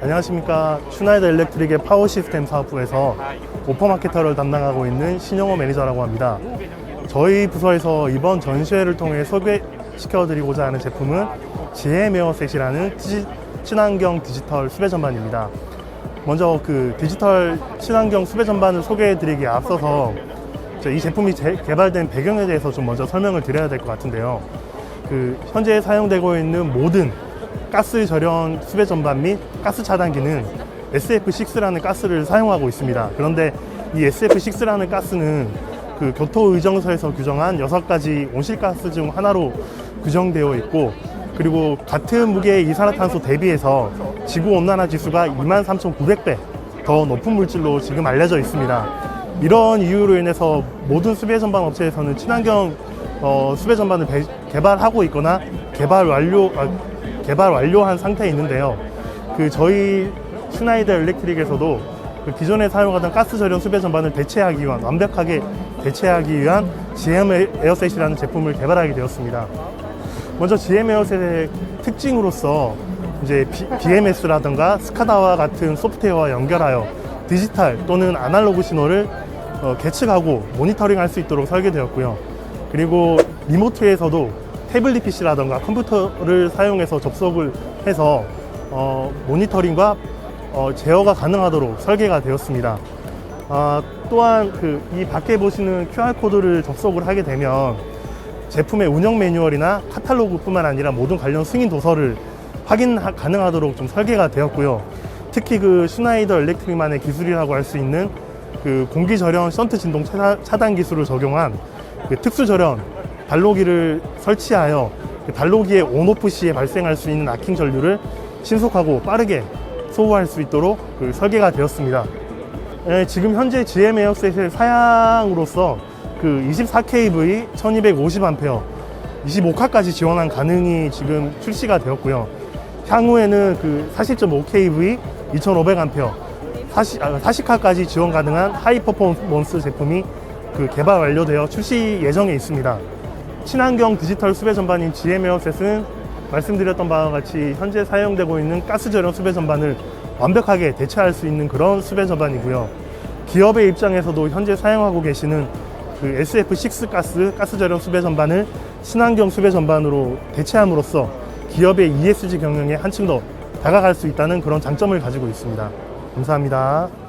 안녕하십니까. 슈나이더 일렉트릭의 파워 시스템 사업부에서 오퍼마케터를 담당하고 있는 신영호 매니저라고 합니다. 저희 부서에서 이번 전시회를 통해 소개시켜드리고자 하는 제품은 GM 에어셋이라는 치- 친환경 디지털 수배 전반입니다. 먼저 그 디지털 친환경 수배 전반을 소개해드리기에 앞서서 저이 제품이 제- 개발된 배경에 대해서 좀 먼저 설명을 드려야 될 것 같은데요. 그 현재 사용되고 있는 모든 가스 절연 수배 전반 및 가스 차단기는 SF6라는 가스를 사용하고 있습니다. 그런데 이 SF6라는 가스는 그 교토의정서에서 규정한 여섯 가지 온실가스 중 하나로 규정되어 있고 그리고 같은 무게의 이산화탄소 대비해서 지구 온난화 지수가 23,900배 더 높은 물질로 지금 알려져 있습니다. 이런 이유로 인해서 모든 수배 전반 업체에서는 친환경 어, 수배 전반을 배- 개발하고 있거나 개발 완료 아, 개발 완료한 상태에 있는데요. 그 저희 슈나이더 일렉트릭에서도 그 기존에 사용하던 가스 절연 수배 전반을 대체하기 위한 완벽하게 대체하기 위한 GM 에어셋이라는 제품을 개발하게 되었습니다. 먼저 GM 에어셋의 특징으로서 이제 BMS라든가 스카다와 같은 소프트웨어와 연결하여 디지털 또는 아날로그 신호를 어, 계측하고 모니터링 할 수 있도록 설계되었고요. 그리고 리모트에서도 태블릿 PC라든가 컴퓨터를 사용해서 접속을 해서 어, 모니터링과 어, 제어가 가능하도록 설계가 되었습니다. 아, 또한 그 이 밖에 보시는 QR 코드를 접속을 하게 되면 제품의 운영 매뉴얼이나 카탈로그뿐만 아니라 모든 관련 승인 도서를 확인 가능하도록 좀 설계가 되었고요. 특히 그 슈나이더 일렉트릭만의 기술이라고 할 수 있는 그 공기 절연 션트 진동 차단 기술을 적용한 그 특수 절연 발로기를 설치하여 그 발로기의 온오프 시에 발생할 수 있는 아킹 전류를 신속하고 빠르게 소후할 수 있도록 그 설계가 되었습니다. 예, 지금 현재 GM 에어셋의 사양으로서 그 24kV 1250A 25카까지 지원한 가능이 지금 출시가 되었고요. 향후에는 그 40.5kV 2500A 40, 아, 40카까지 지원 가능한 하이 퍼포먼스 제품이 그 개발 완료되어 출시 예정에 있습니다. 친환경 디지털 수배 전반인 GM 에어셋은 말씀드렸던 바와 같이 현재 사용되고 있는 가스 절연 수배 전반을 완벽하게 대체할 수 있는 그런 수배 전반이고요. 기업의 입장에서도 현재 사용하고 계시는 그 SF6 가스 가스 절연 수배 전반을 친환경 수배 전반으로 대체함으로써 기업의 ESG 경영에 한층 더 다가갈 수 있다는 그런 장점을 가지고 있습니다. 감사합니다.